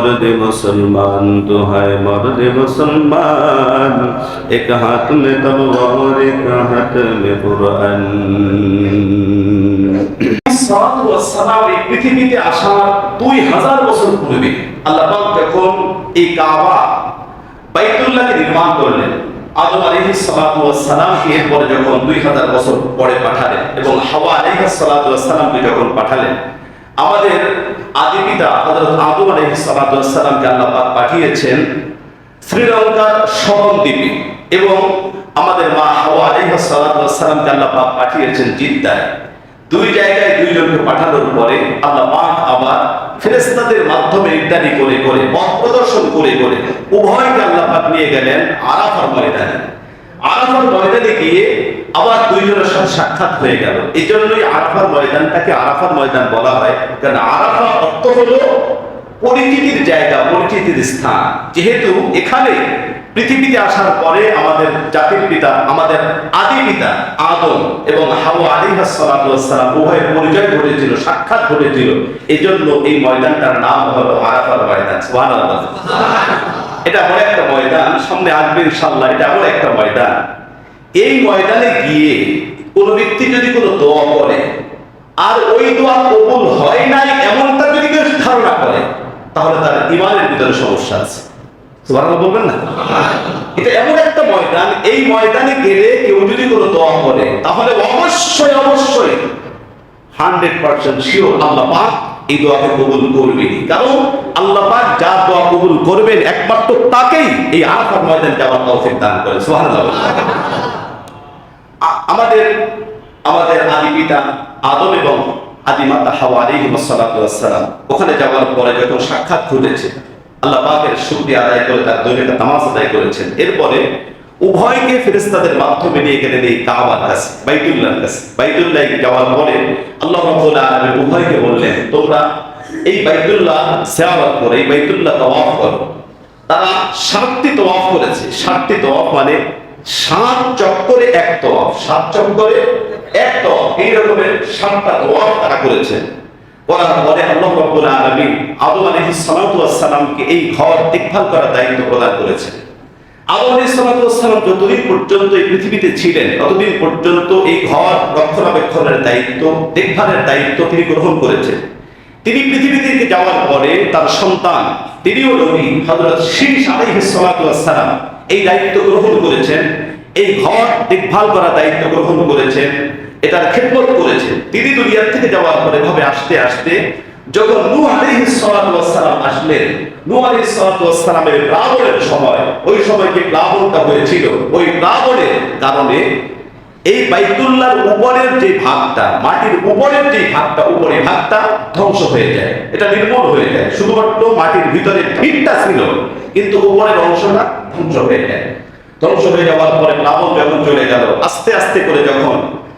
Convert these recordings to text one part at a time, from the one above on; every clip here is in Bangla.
मर्द मुसलमान तो है मर्द मुसलमान एक हाथ में तलवार एक हाथ में कुरान সালাতু ওয়াস সালাম এই পৃথিবীতে আসার দুই হাজার বছর পূর্বে আল্লাহ পাক যখন এই কাবা বাইতুল্লাহকে নির্মাণ করলেন আদম আলাইহিস সালাতু ওয়াস সালামকে এরপরে যখন দুই হাজার বছর পরে পাঠালেন এবং হাওয়া আলাইহিস সালাতু ওয়াস সালামকে যখন পাঠালেন আমাদের আদি পিতা আলাইহিস সালাতু ওয়াস সালামকে আল্লাহ পাঠিয়েছেন শ্রীলঙ্কার শরণ দ্বীপে এবং আমাদের মা হাওয়া ওয়াস সালামকে আল্লাহ পাঠিয়েছেন জিদ্দায়। দুই জায়গায় দুইজনকে পাঠানোর পরে আল্লাহ পাক আবার ফেরেশতাদের মাধ্যমে ইত্যাদি করে করে, পথ প্রদর্শন করে করে উভয়কে আল্লাহ পাক নিয়ে গেলেন আরাফার ময়দানে। আরাফার ময়দানে গিয়ে আবার দুইজনের সাথে সাক্ষাৎ হয়ে গেল। এই জন্যই ময়দানটাকে আরাফার ময়দান বলা হয়। কারণ আরাফা অর্থ হলো পরিচিতির জায়গা, পরিচিতির স্থান। যেহেতু এখানে পৃথিবীতে আসার পরে আমাদের জাতির পিতা, আমাদের আদি পিতা আদম এবং হাওয়া সালাতু ওয়াস উভয়ের পরিচয় ঘটেছিল, সাক্ষাৎ ঘটেছিল। এজন্য এই ময়দানটার নাম হলো আরাফার ময়দান। এটা এমন একটা ময়দান, সামনে আসবে ইনশাআল্লাহ, এটা এমন একটা ময়দান। এই ময়দানে গিয়ে কোন ব্যক্তি যদি কোনো দোয়া করে, আর ওই দোয়া কবুল হয় নাই এমনটা যদি কেউ ধারণা করে, তাহলে তার ইমানের ভিতরে সমস্যা আছে। বলবেন না? এটা এমন একটা ময়দান, এই ময়দানে গেলে কেউ যদি কোনো দোয়া করে, তাহলে অবশ্যই অবশ্যই হান্ড্রেড পার্সেন্ট শিওর আল্লাহ পাক এই দোয়াকে কবুল করবেন কারণ আল্লাহ পাক যা দোয়া কবুল করবেন, একমাত্র তাকেই এই আরাফার ময়দান যাওয়ার তৌফিক দান করে সুবহানাল্লাহ। আমাদের আমাদের আদি পিতা আদম এবং আদি মাতা হাওয়া আলাইহিস সালাতু ওয়াস ওখানে যাওয়ার পরে যখন সাক্ষাৎ ঘটেছে, আল্লাহ পাকের শুকরিয়া আদায় করে তার দৈনিক নামাজ আদায় করেছেন। এরপরে উভয়কে ফেরেস্তাদের মাধ্যমে নিয়ে গেলেন এই কাবার কাছে, বাইতুল্লাহর কাছে। বাইতুল্লাহ যাওয়ার পরে আল্লাহ রাব্বুল আলামিন উভয়কে বললেন, তোমরা এই বাইতুল্লাহ সিয়ারত করো, এই বাইতুল্লাহ তাওয়াফ করো। তারা সাতটি তোয়াফ করেছে। সাতটি তোয়াফ মানে সাত চক্করে এক তোয়াফ সাত চক্করে এক তোয়াফ এই রকমের সাতটা তোয়াফ তারা করেছেন করার পরে আল্লাহ রাব্বুল আলামিন আদম আলাইহিস সালাতু ওয়াস সালামকে এই ঘর দেখভাল করার দায়িত্ব প্রদান করেছেন আদম যতদিন পর্যন্ত এই পৃথিবীতে ছিলেন, ততদিন পর্যন্ত এই ঘর রক্ষণাবেক্ষণের দায়িত্ব, দেখভালের দায়িত্ব তিনি গ্রহণ করেছেন। তিনি পৃথিবী থেকে যাওয়ার পরে তার সন্তান, তিনিও নবী, হযরত শীষ আলাইহিস সালাতু সালাম, এই দায়িত্ব গ্রহণ করেছেন, এই ঘর দেখভাল করার দায়িত্ব গ্রহণ করেছেন, এটার খেদমত করেছেন। তিনি দুনিয়া থেকে যাওয়ার পরে ভাবে আসতে আসতে যখন নূহ আলাইহিস সালাম আসলেন, নূহ আলাইহিস সালামের প্লাবনের সময়, ওই সময় যে প্লাবনটা হয়েছিল, ওই প্লাবনের কারণে এই বাইতুল্লাহর উপরের যে ভাগটা, মাটির উপরের যে ভাগটা, উপরে ভাগটা ধ্বংস হয়ে যায়। এটা নির্মূল হয়ে যায়। শুধুমাত্র মাটির ভিতরে ভিতটা ছিল, কিন্তু উপরের অংশটা ধ্বংস হয়ে যায়। ধ্বংস হয়ে যাওয়ার পরে প্লাবন যখন চলে গেল, আস্তে আস্তে করে যখন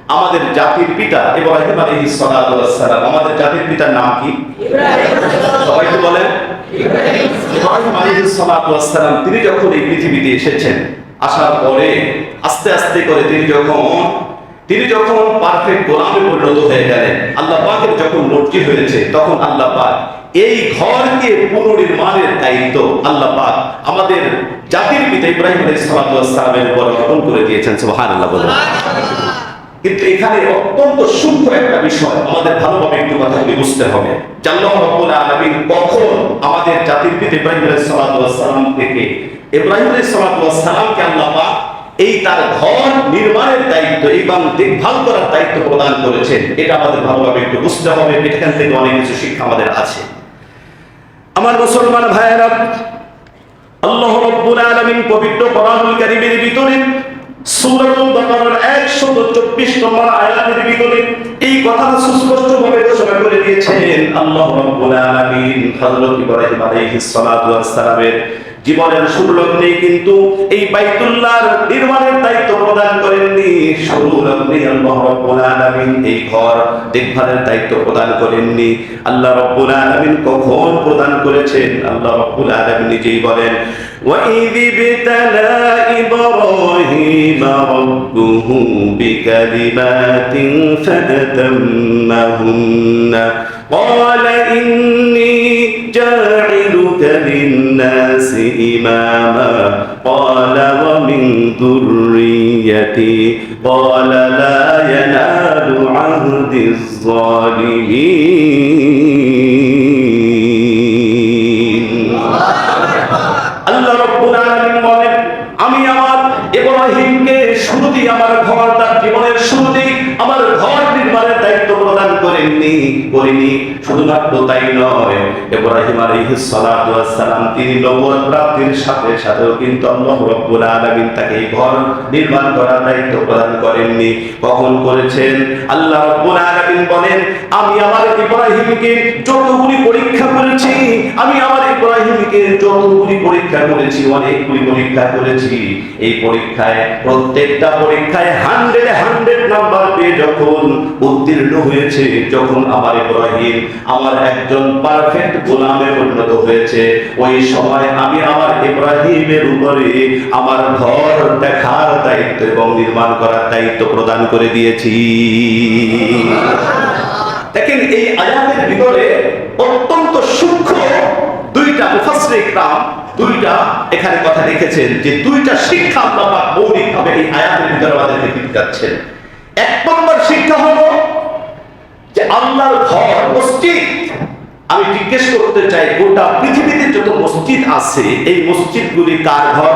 আমাদের জাতির পিতা ইব্রাহিম আলাইহিস সালাতু ওয়াস সালাম আমাদের জাতির পিতার নাম কি? সবাই তো বলেন। ইব্রাহিম আলাইহিস সালাতু ওয়াস সালাম তিনি যখন এই পৃথিবীতে এসেছেন আসার পরে আস্তে আস্তে করে তিনি যখন তিনি যখন পারফেক্ট গোলামে পরিণত হয়ে গেলেন আল্লাহ পাকের যখন মর্জি হয়েছে তখন আল্লাহ পাক এই ঘরকে পুনর্নির্মাণের দায়িত্ব আল্লাহ পাক আমাদের জাতির পিতা ইব্রাহিম আলাইহিস সালাতু ওয়াস সালামের উপর অর্পণ করে দিয়েছেন। সুবহানাল্লাহ বলেন। কিন্তু এখানে অত্যন্ত সূক্ষ্ম একটা বিষয় আমাদের ভালোভাবে একটু কথাগুলি বুঝতে হবে। জাল্লাহ রব্বুল আলামিন কখন আমাদের জাতির পিতা ইব্রাহিম সালাম থেকে ইব্রাহিম সালামকে আল্লাহ এই তার ঘর নির্মাণের দায়িত্ব এবং দেখভাল করার দায়িত্ব প্রদান করেছেন। এটা আমাদের ভালোভাবে একটু বুঝতে হবে, এখান থেকে অনেক কিছু শিক্ষা আমাদের আছে। আমার মুসলমান ভাইয়েরা, আল্লাহ রাব্বুল আলামিন পবিত্র ভিতরে সূরাতুল বাকারার 124 নম্বর আয়াতের ভিতরে এই কথাটা সুস্পষ্টভাবে ঘোষণা করে দিয়েছেন। আল্লাহ রাব্বুল আলামিন জীবনের সুলগ্নে কিন্তু এই বাইতুল্লাহর নির্মাণের দায়িত্ব প্রদান করেননি। আলামিন এই ঘর দেখভালের দায়িত্ব প্রদান করেননি। আল্লাহ রাব্বুল আলামিন কখন প্রদান করেছেন? আল্লাহ রাব্বুল আলামিন নিজেই বলেন وَإِذِ ابْتَلَى إِبْرَاهِيمَ رَبُّهُ بِكَلِمَاتٍ فَأَتَمَّهُنَّ قَالَ إِنِّي جَاعِلُكَ إماما قال ومن ذريتي قال لا ينال عهد الظالمين করেননি করিনি শুধুমাত্র তাই নয়। ইব্রাহিম আলাইহিস সালাতু ওয়াস সালাম, তিনি নবুয়ত প্রাপ্তির সাথে সাথেও কিন্তু আল্লাহ রব্বুল আলামিন তাকে ঘর নির্মাণ করার দায়িত্ব প্রদান করেননি। কখন করেছেন? আল্লাহ রব্বুল আলামিন বলেন, আমি আমার ইব্রাহিমকে যতগুলি পরীক্ষা করেছি, আমি আমার ইব্রাহিমকে যতগুলি পরীক্ষা করেছি, অনেকগুলি পরীক্ষা করেছি। এই পরীক্ষায়, প্রত্যেকটা পরীক্ষায় পেয়ে যখন উত্তীর্ণ হয়েছে, যখন আমার ইব্রাহিম আমার একজন পারফেক্ট গোলামে পরিণত হয়েছে, ওই সময় আমি আমার ইব্রাহিমের উপরে আমার ঘর দেখার দায়িত্ব এবং নির্মাণ করার দায়িত্ব প্রদান করে দিয়েছি। দেখেন, এই আয়াতের ভিতরে অত্যন্ত সূক্ষ্ম দুইটা মুফাসসির ইকরাম, দুইটা এখানে কথা লিখেছেন যে দুইটা শিক্ষা পাক মৌলিকভাবে এই আয়াতের ভিতরে আমাদেরকে দিতে যাচ্ছেন। এক নম্বর শিক্ষা হলো যে আল্লাহর ঘর, মসজিদ। আমি জিজ্ঞেস করতে চাই, গোটা পৃথিবীতে যত মসজিদ আছে, এই মসজিদগুলি কার ঘর?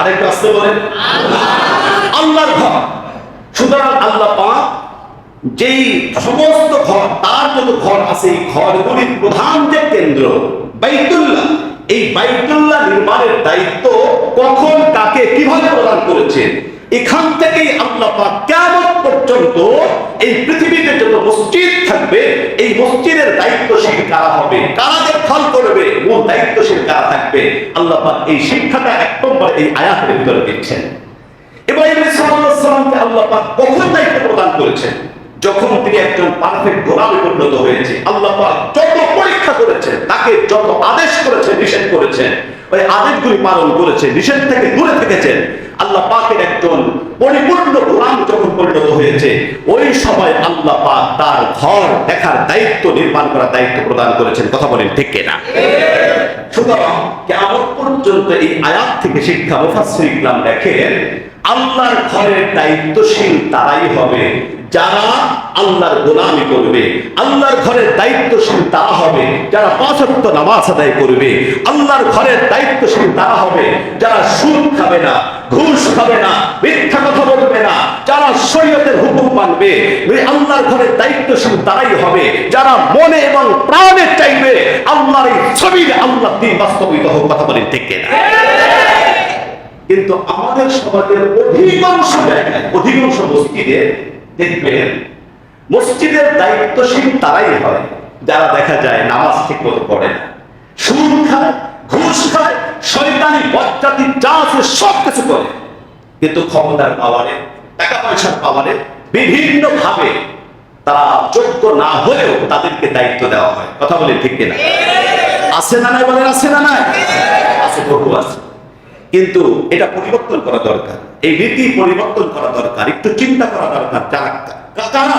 আরেকটু আসতে বলেন। আল্লাহর ঘর। সুতরাং আল্লাহ পাক যেই সমস্ত ঘর, তার যত ঘর আছে, এই ঘরগুলির প্রধান যে কেন্দ্র, বাইতুল্লাহ। এই বাইতুল্লাহ নির্মাণের দায়িত্ব কখন কাকে কীভাবে প্রদান করেছেন? এখান থেকেই আল্লাহ পাক কিয়ামত পর্যন্ত এই পৃথিবীতে যত মসজিদ থাকবে, এই মসজিদের দায়িত্বশীল কারা হবে? কারা দেখভাল করবে? মূল দায়িত্বশীল কারা থাকবে? আল্লাহ পাক এই শিক্ষাটা এক নম্বর এই আয়াতের ভিতরে দিচ্ছেন। সাল্লামকে আল্লাহ পাক কখন দায়িত্ব প্রদান করেছেন? যখন তিনি একজন পারফেক্ট পরিণত হয়েছে, আল্লাহ পাক যত পরীক্ষা করেছেন, তাকে যত আদেশ করেছেন, নিষেধ করেছেন, ওই আদেশগুলি পালন করেছে নিষেধ থেকে দূরে থেকেছেন আল্লাহ পাকের একজন পরিপূর্ণ গোলাম যখন পরিণত হয়েছে। ওই সময় আল্লাহ তার ঘর দেখার দায়িত্ব নির্মাণ করার দায়িত্ব প্রদান করেছেন। কথা বলেন, ঠিক কিনা? সুতরাং কেমন পর্যন্ত এই আয়াত থেকে শিক্ষা মুফাসসির ইকরাম দেখেন আল্লাহর ঘরের দায়িত্বশীল তারাই হবে, যারা আল্লাহর গোলামি করবে। আল্লাহর ঘরের দায়িত্বশীল তারা হবে, যারা পাঁচ ওয়াক্ত নামাজ আদায় করবে। আল্লাহর ঘরের দায়িত্বশীল তারা হবে, যারা সুদ খাবে না। ঘুষ খাবে না, মিথ্যা কথা বলবে না। যারা শরীয়তের হুকুম মানবে আল্লাহর ঘরের দায়িত্বশীল তারাই হবে। যারা মনে এবং প্রাণে চাইবে, আল্লাহর এই ছবির আল্লাহ দিন বাস্তবিত হোক কথা বলেন, ঠিক কিনা? কিন্তু আমাদের সমাজের অধিকাংশ জায়গায়, অধিকাংশ মসজিদে দেখবেন, মসজিদের দায়িত্বশীল তারাই হয়। যারা দেখা যায় নামাজ ঠিক মতো পড়ে না। সুদ খায়, ঘুষ খায় শয়তানি বজ্জাতি যা আছে সব কিছু করে। কিন্তু ক্ষমতার পাওয়ারে, টাকা পয়সার পাওয়ারে বিভিন্ন ভাবে তারা যোগ্য না হলেও তাদেরকে দায়িত্ব দেওয়া হয়। কথা বলে ঠিক কিনা? আছে না নাই বলেন, আছে না নাই? আছে বহু আছে। কিন্তু এটা পরিবর্তন করা দরকার। এই নীতি পরিবর্তন করা দরকার। একটু চিন্তা করা দরকার যারা কারা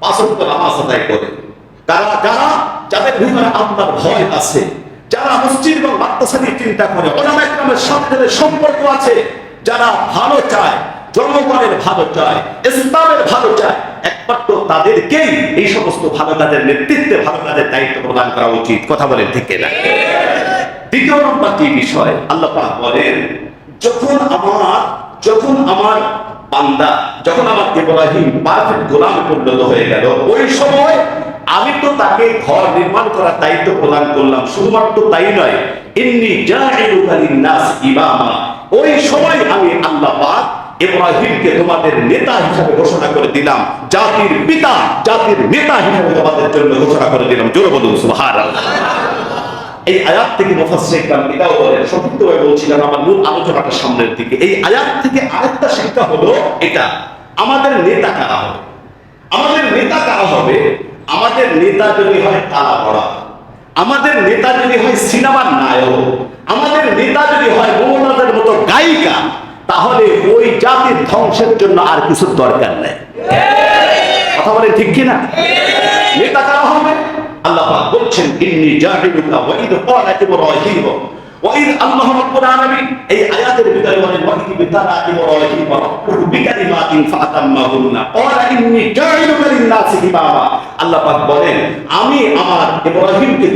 পাঁচত্ব নামাজ আদায় করে, তারা, যারা যাদের ভিতরে আল্লাহর ভয় আছে যারা মসজিদ এবং মাদ্রাসা নিয়ে চিন্তা করে, ওলামা সাথে সম্পর্ক আছে, যারা ভালো চায়, জনগণের ভালো চায়, ইসলামের ভালো চায়, একমাত্র তাদেরকেই এই সমস্ত ভালো কাজের নেতৃত্বে, ভালো কাজের দায়িত্ব প্রদান করা উচিত। কথা বলেন ঠিক না দ্বিতীয় নম্বর কি বিষয়? আল্লাহ পাক বলেন, যখন আমার যখন আমার বান্দা, যখন আমার ইব্রাহিম পারফেক্ট গোলামে পরিণত হয়ে গেল, ওই সময় আমি তো তাকে ঘর নির্মাণ করার দায়িত্ব প্রদান করলাম, শুধুমাত্র তাই নয়, ইন্নি লিন-নাস ইমামা। ওই সময় আমি আল্লাহ পাক ইব্রাহিমকে তোমাদের নেতা হিসাবে ঘোষণা করে দিলাম, জাতির পিতা, জাতির নেতা হিসাবে তোমাদের জন্য ঘোষণা করে দিলাম। জোরে বলুন, সুবহানাল্লাহ। এই আয়াত থেকে মুফাসসির ইকরাম এটাও বলেন সংক্ষিপ্তভাবে বলছিলাম আমার মূল আলোচনাটা সামনের দিকে। এই আয়াত থেকে আরেকটা শিক্ষা হলো এটা, আমাদের নেতা কারা হবে? আমাদের নেতা কারা হবে? আমাদের নেতা যদি হয় কালা ভরা। আমাদের নেতা যদি হয় সিনেমার নায়ক। আমাদের নেতা যদি হয় মমতাজের মতো গায়িকা, তাহলে ওই জাতির ধ্বংসের জন্য আর কিছু দরকার নেই। কথা বলে ঠিক কিনা? নেতা কারা হবে? আল্লাহ বলছেন, ইন্নি জাহিলুকা ওয়া ইদ ক্বালা ইব্রাহিম। আমি আমার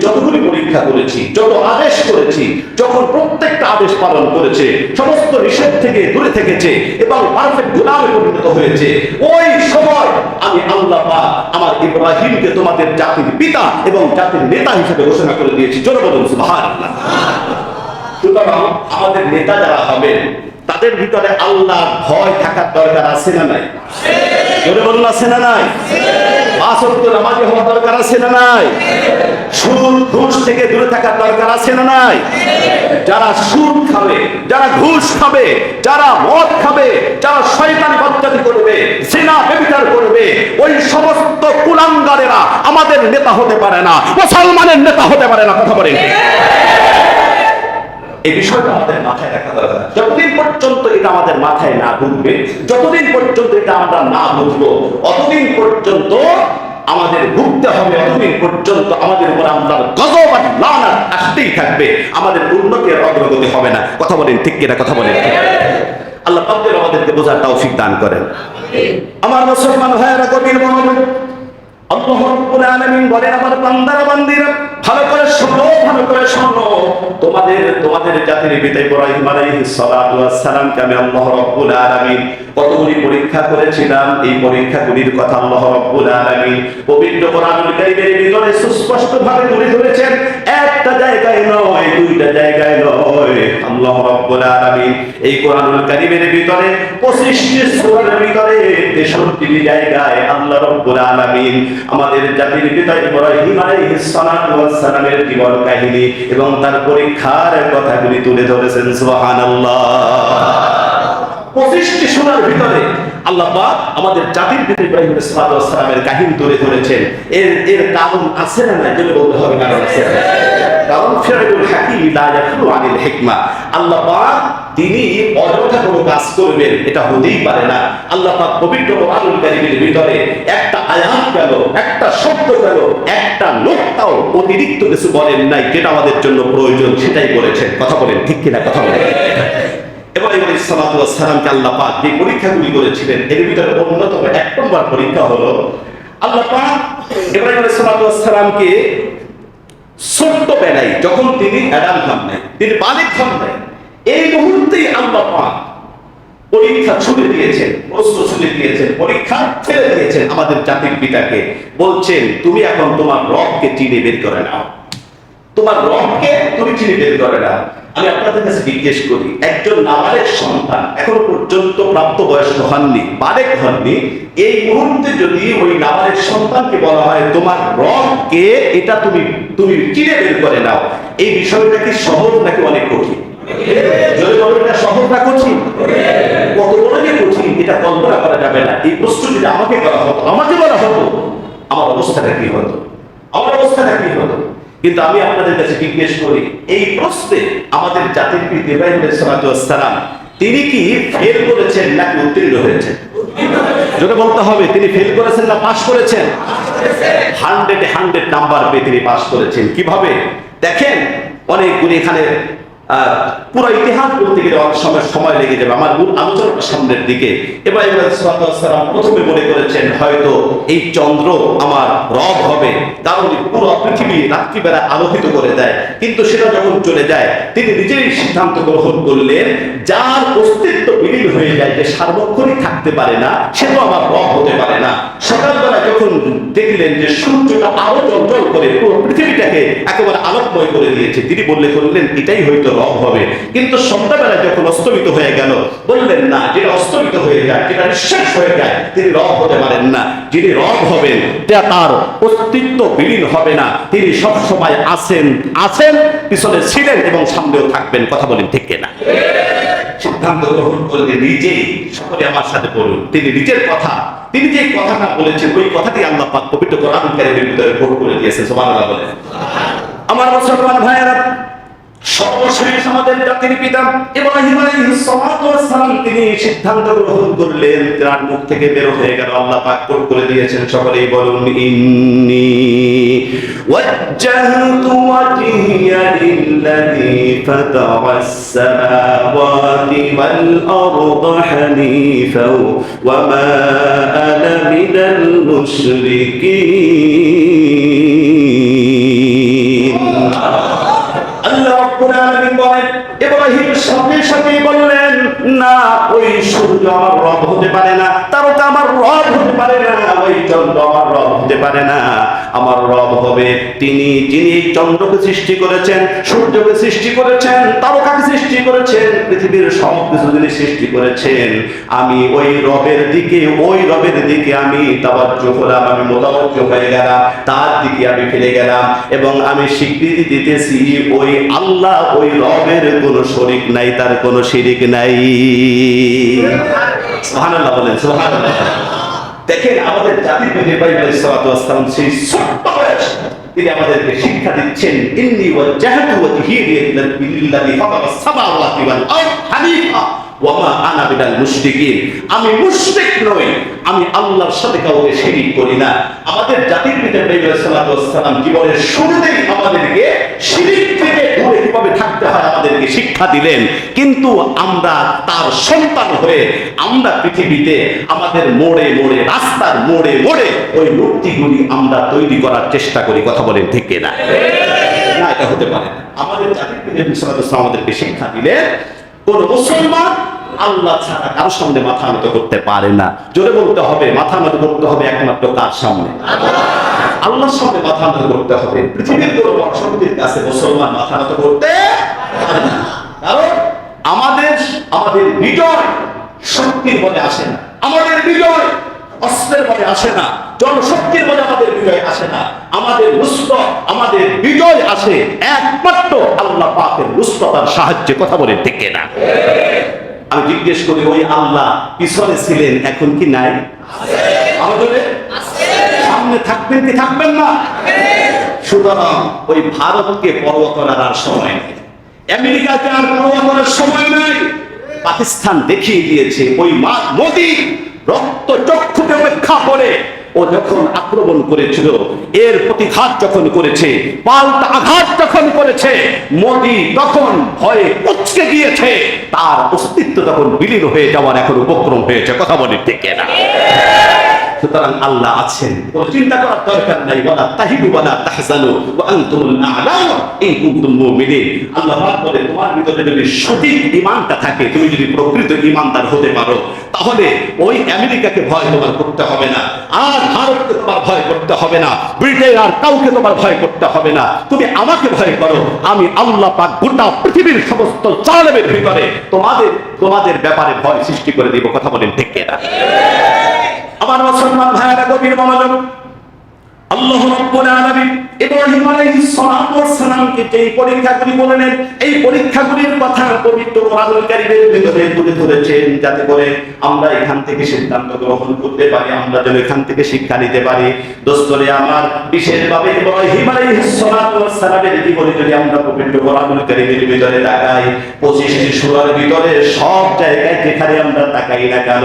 যতগুলি পরীক্ষা করেছি, যত আদেশ করেছি, যখন প্রত্যেকটা আদেশ পালন করেছে, সমস্ত নিষেধ থেকে দূরে থেকেছে এবং পারফেক্ট গোলামে পরিণত হয়েছে, ওই সময় আমি আল্লাহ আমার ইব্রাহিমকে তোমাদের জাতির পিতা এবং জাতির নেতা হিসেবে ঘোষণা করে দিয়েছি। জোরে বলুন সুতরাং আমাদের নেতা যারা হবেন, তাদের ভিতরে আল্লাহ ভয় থাকার দরকার আছে না নাই? জোরে বলুন, আছে না নাই? হওয়ার দরকার আছে না নাই? ঘুষ থেকে দূরে থাকার দরকার আছে না নাই? যারা সুদ খাবে, যারা ঘুষ খাবে, যারা মদ খাবে, যারা শয়তানি পদ্ধতি করবে সেনা ব্যবচার করবে, ওই সমস্ত কুলাঙ্গারেরা আমাদের নেতা হতে পারে না, মুসলমানের নেতা হতে পারে না, কথা বলেন। এই বিষয়টা আমাদের মাথায় রাখা দরকার। যতদিন পর্যন্ত এটা আমাদের মাথায় না ঢুকবে, যতদিন পর্যন্ত এটা আমরা না বুঝব, অতদিন পর্যন্ত আমাদের ভুগতে হবে, অতদিন পর্যন্ত আমাদের উপর আল্লাহর গজব আর লানাত আসতেই থাকবে। আমাদের উন্নতি আর অগ্রগতি হবে না। কথা বলেন ঠিক কিনা? কথা বলেন আল্লাহ আমাদেরকে বোঝার তৌফিক দান করেন। আমার মুসলমান ভাইয়েরা কবির মহম্মদ কতগুলি পরীক্ষা করেছিলাম। এই পরীক্ষাগুলির কথা আল্লাহ রাব্বুল আলামিন পবিত্র কোরআনুল কারীমের ভিতরে তুলে ধরেছেন। একটা জায়গায় নয়, দুইটা জায়গায় নয়। আল্লাহ রাব্বুল আলামিন এই কোরআনুল কারীমের ভিতরে 25টি সূরার ভিতরে 63টি জায়গায় আমাদের জাতির পিতা ইব্রাহিম আলাইহিস সালাতু ওয়াস সালামের জীবন কাহিনী এবং তার পরীক্ষার কথাগুলি তুলে ধরেছেন, সুবহানাল্লাহ। পঁচিশটি সোনার ভিতরে আল্লাহ আমাদের জাতির পিতা ইব্রাহিম কাহিনী তুলে ধরেছেন। এর এর কারণ আছে না বলতে হবে কারণ আছে না? কারণ ফিরাউল হাকিম লা ইয়াখলু আনিল হিকমা। আল্লাহ তিনি অযথা কোনো কাজ করবেন, এটা হতেই পারে না। আল্লাহ পাক পবিত্র কোরআনুল কারীমের ভিতরে একটা আয়াত গেল, একটা শব্দ গেল, একটা নোক্তাও অতিরিক্ত কিছু বলেন নাই, যেটা আমাদের জন্য প্রয়োজন, সেটাই বলেছেন। কথা বলেন, ঠিক কিনা কথা বলেন? ইব্রাহিম আলাইহিস সালাতু সালামকে আল্লাহ পাক যে পরীক্ষাগুলি করেছিলেন, এর ভিতরে অন্যতম এক নম্বর পরীক্ষা হলো, আল্লাহ পাক ইব্রাহিম আলাইহিস সালাতু ওয়াস সালামকে ছোট্ট বেলায় যখন তিনি অ্যাডাম হন তিনি বালিক হন এই মুহূর্তেই আল্লাহ পাক পরীক্ষা ছুটে দিয়েছেন, প্রশ্ন ছুটে দিয়েছেন, পরীক্ষা ফেলে দিয়েছেন আমাদের জাতির পিতাকে। বলছেন, তুমি এখন তোমার রবকে চিনে বের করে নাও। তোমার রবকে তুমি চিনে বের করে না আমি আপনাদের কাছে জিজ্ঞেস করি, একজন নাবালেক সন্তান এখনও পর্যন্ত প্রাপ্ত বয়স্ক হননি, বালেক হননি, এই মুহূর্তে যদি ওই নাবালেক সন্তানকে বলা হয়, তোমার রবকে এটা তুমি তুমি চিনে বের করে নাও। এই বিষয়টা কি সহজ নাকি অনেক কঠিন? কঠিন? কত কঠিন, এটা করা যাবে না। এই আমাকে হতো, আমাকে বলা হতো, আমার অবস্থাটা কি হতো? আমার অবস্থাটা কি হতো? কিন্তু আমি আপনাদের কাছে জিজ্ঞেস করি, এই প্রশ্নে আমাদের জাতির পিতা ইব্রাহিম সালাম, তিনি কি ফেল করেছেন নাকি উত্তীর্ণ হয়েছেন? যেটা বলতে হবে, তিনি ফেল করেছেন না পাশ করেছেন? হান্ড্রেড হান্ড্রেড নাম্বার পেয়ে তিনি পাশ করেছেন। কীভাবে? দেখেন, অনেকগুলি এখানে পুরো ইতিহাস বলতে গেলে অনেক সময় সময় লেগে যাবে। আমার মূল সামনের দিকে। এবার প্রথমে মনে করেছেন হয়তো এই চন্দ্র আমার রব হবে। কারণ পুরো পৃথিবী রাত্রিবেলা আলোকিত করে দেয়। কিন্তু সেটা যখন চলে যায়, তিনি নিজেই সিদ্ধান্ত গ্রহণ করলেন, যার অস্তিত্ব বিলীন হয়ে যায় যে সার্বক্ষণিক থাকতে পারে না, সে তো আমার রব হতে পারে না। সকালবেলা যখন দেখলেন যে সূর্যটা আরও চঞ্চল করে পুরো পৃথিবীটাকে একেবারে আলোকময় করে দিয়েছে, তিনি বললে করলেন, এটাই হয়তো রব হবে। কিন্তু সন্ধ্যাবেলা যখন অস্তমিত হয়ে গেল, বললেন না যেটা অস্তমিত হয়ে যায় যেটা নিঃশ্বাস হয়ে যায়, তিনি রব হতে পারেন না। যিনি রব হবেন তার অস্তিত্ব বিলীন হবে না। তিনি সব সময় আছেন আছেন, পিছনে ছিলেন এবং সামনেও থাকবেন। কথা বলেন ঠিক না সিদ্ধান্ত গ্রহণ করলে নিজেই সকলে আমার সাথে বলুন তিনি নিজের কথা, তিনি যে কথাটা বলেছেন, ওই কথাটি আল্লাহ পাক পবিত্র কোরআন কারীমের ভিতরে কোট করে দিয়েছেন। সুবহানাল্লাহ বলেন। আমার মুসলমান ভাইয়েরা সর্বশেষ আমাদের জাতির পিতা ইব্রাহিম আলাইহিস সালাতু ওয়াস তিনি সিদ্ধান্ত গ্রহণ করলেন। তার মুখ থেকে বের হয়ে গেল, আল্লাহ পাক কোট করে দিয়েছেন। সকলেই বলুন, ইন্নি ওয়াজ্জাহতু ওয়াজহিয়া লিল্লাযী ফাতারাস সামাওয়াতি ওয়াল আরদা হানিফা ওয়া মা আনা মিনাল মুশরিকিন। রাব্বুল সঙ্গে সঙ্গে বললেন না ওই সূর্য আমার রব হতে পারে না। আমার রব হতে পারে না, ওই চন্দ্র আমার রব হতে পারে না। আমার রব হবে তিনি, যিনি চন্দ্রকে সৃষ্টি করেছেন, সূর্যকে সৃষ্টি করেছেন, তারকাকে সৃষ্টি করেছেন, পৃথিবীর সব কিছু যিনি সৃষ্টি করেছেন। আমি ওই রবের দিকে, ওই রবের দিকে আমি তাবাজ্জু হলাম, আমি মোতাবজ্জ হয়ে গেলাম, তার দিকে আমি ফিরে গেলাম এবং আমি স্বীকৃতি দিতেছি, ওই আল্লাহ ওই রবের কোনো শরিক নাই, তার কোনো শিরিক নাই। সুবহানাল্লাহ বলেন, সুবহানাল্লাহ। দেখেন, আমাদের জাতির সালাতু ওয়াস সালাম সেই ছোট্ট বয়স তিনি আমাদেরকে শিক্ষা দিচ্ছেন, ইন্নি ওয়াজ্জাহতু ওয়াজহিয়া লিল্লাযী ফাতারাস সামাওয়াতি ওয়াল আরদ হানিফা। ওয়া মা আনা মুশরিকিন। আমি মুশরিক নই, আমি আল্লাহর সাথে কাউকে করি না। আমাদের জাতির পিতা সালাম জীবনের শুরুতেই আমাদেরকে শিরিক থেকে দূরে কীভাবে থাকতে হয় আমাদেরকে শিক্ষা দিলেন। কিন্তু আমরা তার সন্তান হয়ে আমরা পৃথিবীতে আমাদের মোড়ে মোড়ে, রাস্তার মোড়ে মোড়ে ওই মূর্তিগুলি আমরা তৈরি করার চেষ্টা করি। কথা বলেন ঠিক না না, এটা হতে পারে আমাদের জাতির পিতা সালাতু ওয়াস সালাম আমাদেরকে শিক্ষা দিলেন কোন মুসলমান আল্লাহ ছাড়া কারোর সামনে মাথা নত করতে পারে না। জোরে বলতে হবে, মাথা নত করতে হবে একমাত্র কার সামনে? আল্লাহর সামনে মাথা নত করতে হবে। পৃথিবীর কোন বর্ষপতির কাছে মুসলমান মাথা নত করতে পারে না। কারণ আমাদের আমাদের বিজয় শক্তির বলে আসে না। আমাদের বিজয় অস্ত্রের বলে আসে না, জনশক্তির বলে আমাদের বিজয় আসে না, আমাদের নুস্র আমাদের বিজয় আসে। একমাত্র আল্লাহ পাকের নুস্রতার সাহায্যে কথা বলে ঠিক না। আমি জিজ্ঞেস করি, ওই আল্লাহ পিছনে ছিলেন, এখন কি নাই? সামনে থাকবেন কি থাকবেন না? সুতরাং ওই ভারতকে পরোয়া করার আর সময় নেই। আমেরিকাকে আর পরোয়া করার সময় নেই। পাকিস্তান দেখিয়ে দিয়েছে, ওই মা- মোদি রক্ত চক্ষুকে উপেক্ষা করে। ও যখন আক্রমণ করেছিল, এর প্রতিঘাত যখন করেছে, পাল্টা আঘাত যখন করেছে মোদি তখন ভয়ে উচকে গিয়েছে। তার অস্তিত্ব তখন বিলীন হয়ে যাওয়ার এখন উপক্রম হয়েছে। কথা বলে, ঠিক না সুতরাং আল্লাহ আছেন। কোনো চিন্তা করার দরকার নাই। ওয়ালা তাহিনু ওয়ালা তাহজানু। ওয়া আনতুমুল আ'লামু। ইন কুনতুম মুমিনিন। আল্লাহ পাক বলে, তোমার ভিতরে যদি সঠিক ঈমানটা থাকে, তুমি যদি প্রকৃত ঈমানদার হতে পারো, তাহলে ওই আমেরিকাকে ভয় তোমার করতে হবে না। আর ভারতকে তোমার ভয় করতে হবে না। ব্রিটেন আর কাউকে তোমার ভয় করতে হবে না। তুমি আমাকে ভয় করো। আমি আল্লাহ পাক গোটা পৃথিবীর সমস্ত চালের ভিতরে তোমাদের তোমাদের ব্যাপারে ভয় সৃষ্টি করে দিব। কথা বলেন ঠিক না আমার মুসলমান ভাইয়েরা গভীর মনোযোগ ভিতরে তুলে ধরেছেন যাতে করে আমরা এখান থেকে সিদ্ধান্ত গ্রহণ করতে পারি, আমরা যেন এখান থেকে শিক্ষা নিতে পারি। দোস্তরে, আমার বিশেষভাবে ইব্রাহিম আলাইহিস সালাতু ওয়াস সালামের জীবনে যদি আমরা পবিত্র কোরআনুল কারীমের ভিতরে তাকাই 25 সূরার ভিতরে সব জায়গায় যেখানে আমরা তাকাই না কেন,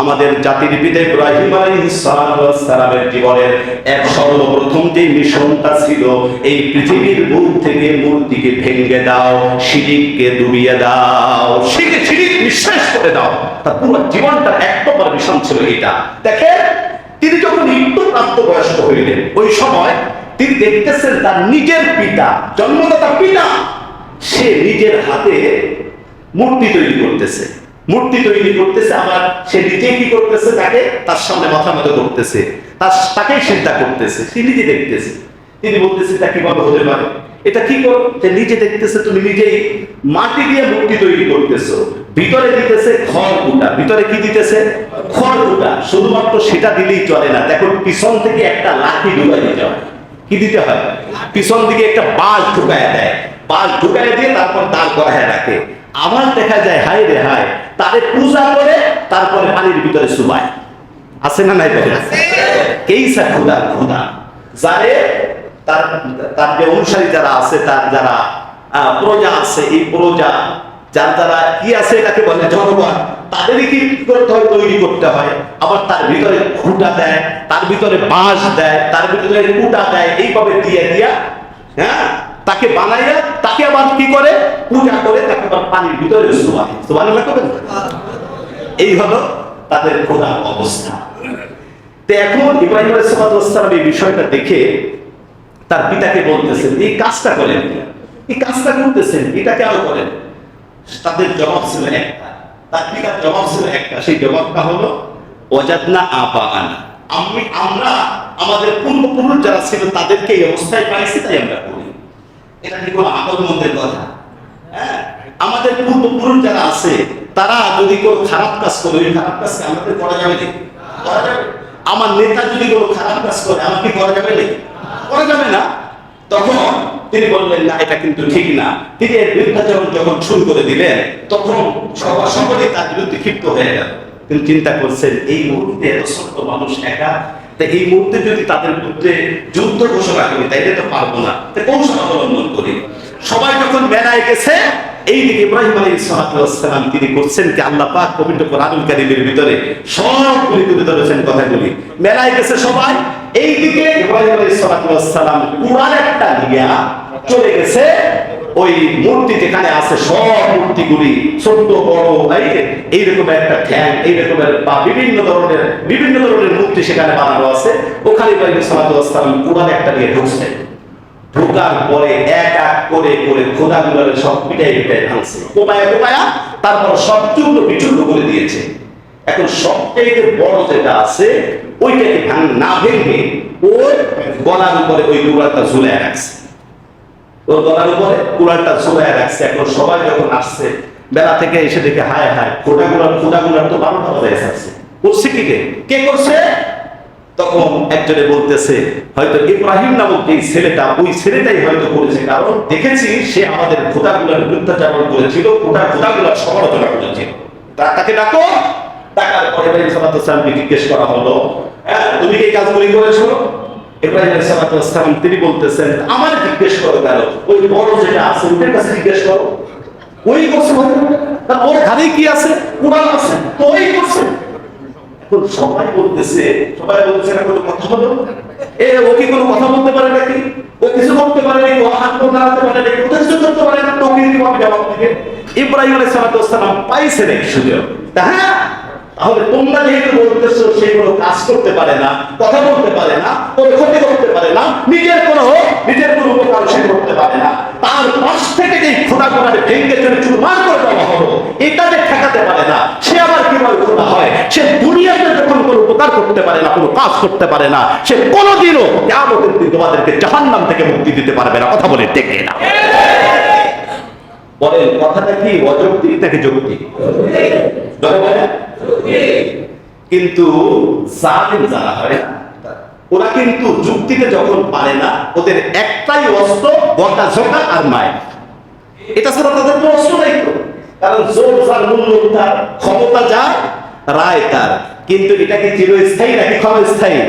আমাদের জাতির পিতা ইব্রাহিম সালামের জীবনের এক সর্বপ্রথম যে মিশনটা ছিল এই পৃথিবীর মুখ থেকে মূর্তিকে ভেঙে দাও শিরিককে ডুবিয়ে দাও শিরিক শিরিক নিঃশেষ করে দাও। তার পুরো জীবনটার এক নম্বর মিশন ছিল এটা। দেখেন, তিনি যখন একটু প্রাপ্তবয়স্ক হইলেন, ওই সময় তিনি দেখতেছেন তার নিজের পিতা জন্মদাতা পিতা, সে নিজের হাতে মূর্তি তৈরি করতেছে। মূর্তি তৈরি করতেছে, আবার সে নিজে কি করতেছে তাকে? তার সামনে মাথা মতো করতেছে তার চিন্তা করতেছে, সে নিজে দেখতেছে। তিনি বলতেছে, এটা কীভাবে হতে পারে? এটা কি যে নিজে দেখতেছে, তুমি নিজেই মাটি দিয়ে মূর্তি তৈরি করতেছো। ভিতরে দিতেছে খড় কুটা ভিতরে কি দিতেছে? খড় কুটা শুধুমাত্র সেটা দিলেই চলে না। দেখো, পিছন থেকে একটা লাঠি ঢুকাই দিতে হয়। কি দিতে হয়? পিছন দিকে একটা বাঁশ ঢুকায় দেয়। বাঁশ ঢুকায় দিয়ে তারপর দাঁড় রাখে। আবার দেখা যায় হাই রে হাই তাদের পূজা করে তারপরে পানির ভিতরে সুবায়। আছে না নাই বলে কেইসা খুদা খুদা। যারে তার তার যে অনুসারী যারা আছে তার যারা প্রজা আছে এই প্রজা যার দ্বারা কি আছে এটাকে বলে জনগণ তাদেরই কি করতে হয় তৈরি করতে হয়। আবার তার ভিতরে খুঁটা দেয় তার ভিতরে বাঁশ দেয় তার ভিতরে কুটা দেয় এইভাবে দিয়ে দিয়া হ্যাঁ তাকে বানাইয়া তাকে আবার কি করে? পূজা করে তাকে আবার পানির ভিতরে সুবাহ সুবাহ এই হলো তাদের খোদার অবস্থা। তো এখন ইব্রাহিম আলাইহিসসালাম এই বিষয়টা দেখে তার পিতাকে বলতেছেন, এই কাজটা করেন এই কাজটা করতেছেন এটা কেন করেন। তাদের জবাব ছিল একটা। তার পিতার জবাব ছিল একটা। সেই জবাবটা হলো অজাদনা আপা আনা আমি, আমরা, আমাদের পূর্বপুরুষ যারা ছিল, তাদেরকে এই অবস্থায় পাইছি, তাই আমরা করি। এটা কি কোনো আকল মন্দের কথা? হ্যাঁ? আমাদের পূর্বপুরুষ যারা আছে, তারা যদি কোনো খারাপ কাজ করে খারাপ কাজকে আমাদের করা যাবে করা যাবে। আমার নেতা যদি কোনো খারাপ কাজ করে, আমার কি করা যাবে না করা যাবে না। তখন তিনি বললেন, না, এটা কিন্তু ঠিক না। তিনি এর বিরুদ্ধাচরণ যখন শুরু করে দিলেন, তখন সবার সকলেই তার বিরুদ্ধে ক্ষিপ্ত হয়ে গেল। তিনি চিন্তা করছেন, এই মুহূর্তে এত ছোট্ট মানুষ একা? তা এই মুহূর্তে যদি তাদের বিরুদ্ধে যুদ্ধ ঘোষণা করি, তাইলে তো পারব না। তা কৌশল অবলম্বন করি। সবাই যখন মেলায় গেছে ইব্রাহিম তিনি করছেন কি? আল্লাহ পাক পবিত্র কোরআনুল কারীমের ভিতরে সবগুলি তুলে ধরেছেন কথাগুলি। মেলায় গেছে সবাই। ইব্রাহিম একটা চলে গেছে। ওই মূর্তি যেখানে আছে সব মূর্তিগুলি ছোট বড় এই এইরকম একটা ঠ্যাং এইরকমের বা বিভিন্ন ধরনের বিভিন্ন ধরনের মূর্তি সেখানে বানানো আছে। ওখানে ইব্রাহিম সালাম কুরআন একটা নিয়ে ঢুকছেন ঢোকার পরে এক এক করে করে খোদা গুলোর সব পিটাই পিটাই ভাঙছে। কোপায়া কোপায়া, তারপর সব চূর্ণ বিচূর্ণ করে দিয়েছে। এখন সবচেয়ে বড় যেটা আছে, ওইটাকে ভাঙ না ভেঙে ওর গলার উপরে ওই কুড়ালটা ঝুলে রাখছে। ওর গলার উপরে কুড়ালটা ঝুলে রাখছে। এখন সবাই যখন আসছে, বেলা থেকে এসে দেখে হায় হায় খোদা গুলার খোদা গুলার তো বারোটা বাজে আসছে করছে কে কে করছে? তখন একজনে বলতেছে, হয়তো ইব্রাহিম নামক এই ছেলেটা, ওই ছেলেটাই হয়তো করেছে, কারণ দেখেছি সে আমাদের খোদাগুলোর বিরুদ্ধাচারণ করেছিল খোদা খোদাগুলোর সমালোচনা করেছিল তাকে ডাকো। ডাকার পরে জিজ্ঞেস করা হলো হ্যাঁ তুমি এই কাজগুলি করেছ? ইব্রাহিম তিনি বলতেছেন, আমার জিজ্ঞেস করো কেন? ওই বড় যেটা আছে ওদের কাছে জিজ্ঞেস করো। ওই করছে হয়তো। ওর কি আছে? কোরআন আছে। তো ওই করছে। সবাই বলতেছে সবাই বলতেছে না কোনো কথা বলো। এ, ও কি কোনো কথা বলতে পারে নাকি? ও কিছু করতে পারে নাকি? ও হাত পা নাড়াতে পারে নাকি? করতে পারে না তোকে দিব আমি জবাব ইব্রাহিম পাইছে নাকি সুযোগ হ্যাঁ তাহলে তোমরা যেহেতু বলতেছো কাজ করতে পারে না, কথা বলতে পারে না, কোনো ক্ষতি করতে পারে না, নিজের কোনো নিজের কোনো উপকার সে করতে পারে না, তার পাশ থেকে যে খোদা খোদাকে চলে চুরমার করে দেওয়া হলো, এটা যে ঠেকাতে পারে না, সে আবার কীভাবে খোদা হয়? সে দুনিয়াতে উপকার করতে পারে না, কোনো কাজ করতে পারে না, সে কোনোদিনও কেমন দিন তোমাদেরকে জাহান্নাম থেকে মুক্তি দিতে পারবে না। কথা বলে টেকে না কথাটা কি? অযৌক্তিক যৌক্তিক কিন্তু যারা হয় ওরা কিন্তু যুক্তিতে যখন পারে না, ওদের একটাই অস্ত্র বকা ঝোঁকা আর মায় এটা ছাড়া তাদের কোনো অস্ত্র নাই তো। কারণ জোর যার তার ক্ষমতা যার রায় তার। কিন্তু এটা কি চিরস্থায়ী নাকি ক্ষণস্থায়ী?